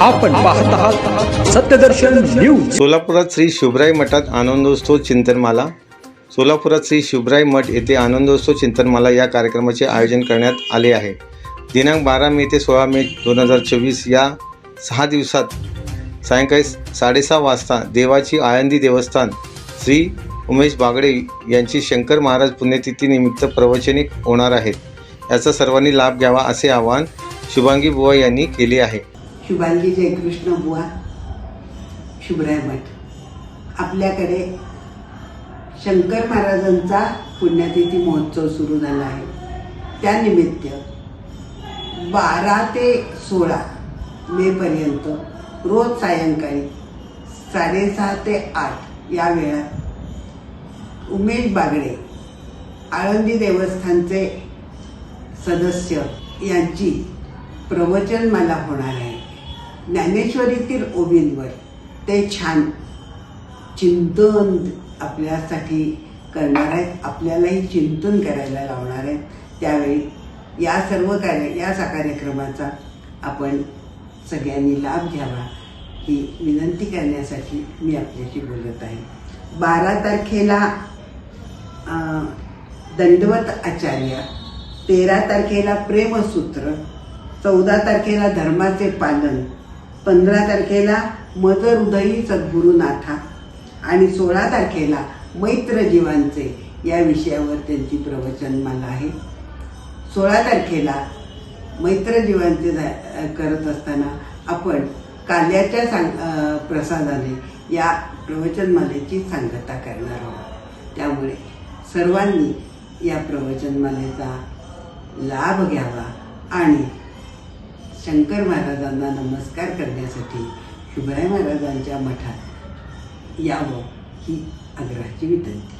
आपण पाहत आहात सत्यदर्शन न्यूज. सोलापुरात श्री शिवराय मठात आनंदोत्सव चिंतनमाला. सोलापुरात श्री शिवराय मठ येथे आनंदोत्सव चिंतनमाला या कार्यक्रमाचे आयोजन करण्यात आले आहे. दिनांक बारा मे ते सोळा मे दोन हजार चोवीस या सहा दिवसात सायंकाळी साडेसहा वाजता देवाची आळंदी देवस्थान श्री उमेश बागडे यांची शंकर महाराज पुण्यतिथीनिमित्त प्रवचने होणार आहेत. याचा सर्वांनी लाभ घ्यावा असे आवाहन शुभांगी बुवा यांनी केले आहे. शुभांगी जयकृष्ण बुवा शुभराय मठ. आपल्याकडे शंकर महाराजांचा पुण्यतिथी महोत्सव सुरू झाला आहे. त्यानिमित्त बारा ते सोळा मेपर्यंत रोज सायंकाळी साडेसहा ते आठ या वेळात उमेश बागडे आळंदी देवस्थानचे सदस्य यांची प्रवचनमाला होणार आहे. ज्ञानेश्वरीतील ओबींवर ते छान चिंतन आपल्यासाठी करणार आहेत. आपल्यालाही चिंतन करायला लावणार आहेत. त्यावेळी या सर्व कार्य या कार्यक्रमाचा आपण सगळ्यांनी लाभ घ्यावा ही विनंती करण्यासाठी मी आपल्याशी बोलत आहे. बारा तारखेला दंडवत आचार्य तेरा तारखेला प्रेमसूत्र चौदा तारखेला धर्माचे पालन पंधरा तारखेला मदहृदयी सद्गुरुनाथा आणि सोळा तारखेला मैत्र जीवांचे या विषयावर त्यांची प्रवचनमाला आहे. सोळा तारखेला मैत्र जीवांचे झा- करत असताना आपण काल्याच्या सांग प्रसादाने या प्रवचनमालेची सांगता करणार आहोत. त्यामुळे सर्वांनी या प्रवचनमालेचा लाभ घ्यावा आणि शंकर महाराजांना नमस्कार करण्यासाठी शुभराय महाराजांच्या मठात यावं ही आग्रहाची विनंती.